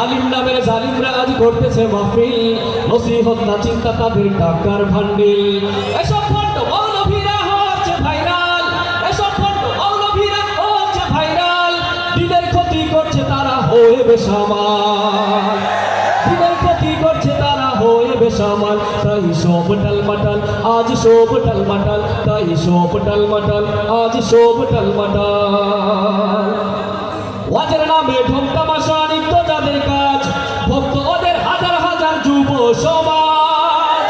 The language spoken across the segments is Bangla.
আলিম নামের জালিমরা আজ করতেছে মাহফিল। নসিহত না চিন্তা তাদের টাকার ভান্ডিল এসব ফন্ড মৌলভীরা হচ্ছে ভাইরাল। এসব ফন্ড মৌলভীরা হচ্ছে ভাইরাল। দিনের ক্ষতি করছে তারা হয়ে বেসামাল। দিনের ক্ষতি করছে তারা হয়ে বেসামাল। তাই সব টালমাটাল, আজ সব টালমাটাল, তাই সব টালমাটাল, আজ ওয়াজের নামে ঢোক তামাশা, নিত্য যাদের কাজ, ভক্ত ওদের হাজার হাজার যুব সমাজ।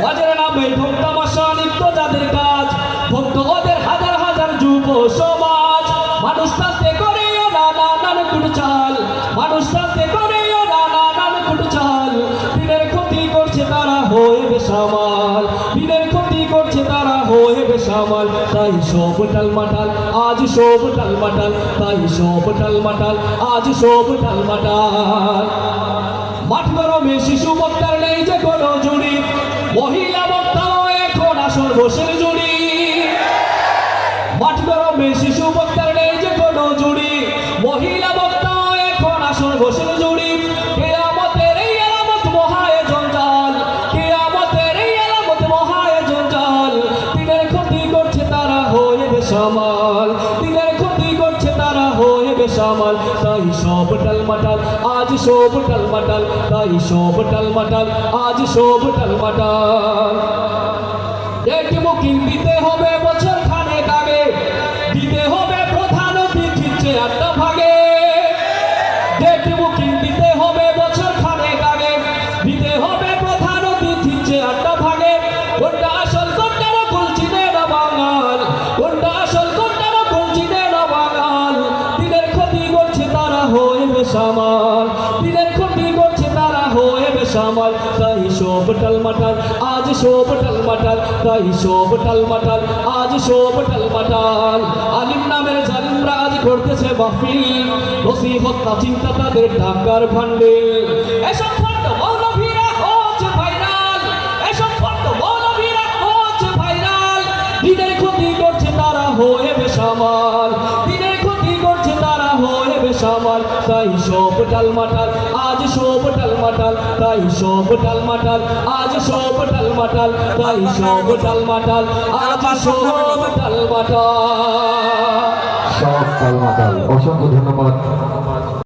ওয়াজের নামে ঢোক তামাশা, নিত্য যাদের কাজ, ভক্ত ওদের হাজার হাজার যুব সমাজ। মানুষ টানতে করে না না নান কুট চাল, মানুষ টানতে করে না না নান কুট চাল। দিনের ক্ষতি করছে তারা হয়ে বেসামাল দিনের ক্ষতি করছে তারা হয়ে বেসামাল তাই সব টালমাটাল আজ সব টালমাটাল তাই সব টালমাটাল আজ সব টালমাটাল মাঠ গরমে শিশু বক্তার নেই যে কোনো জুড়ি, মহিলা বক্তাও এখন আসল বসের বেসামাল। দিনের ক্ষতি করছে তারা হয়ে বেসামাল। তাই সব টালমাটাল আজ সব টালমাটাল তাই সব টালমাটাল আজ সব টালমাটাল ডেট বুকিং দিতে হবে বছর খানে আগে। বেসামাল। দিনের ক্ষতি করছে তারা হয়ে বেসামাল। তাই সব টালমাটাল, আজ সব টালমাটাল, তাই সব টালমাটাল, আজ সব টালমাটাল। আলিম নামের জালিমরা আজ করতেছে মাহফিল। নসিহত না চিন্তা তাদের টাকার ভান্ডে এসব ফন্ড মৌলভীরা হচ্ছে ভাইরাল। এসব ফন্ড মৌলভীরা হচ্ছে ভাইরাল। বেসামাল তাই সব টালমাটাল আজ সব টালমাটাল তাই সব টালমাটাল আজ সব টালমাটাল তাই সব টালমাটাল আজ সব টালমাটাল সব কালমাতাল অসংখ্য ধন্যবাদ।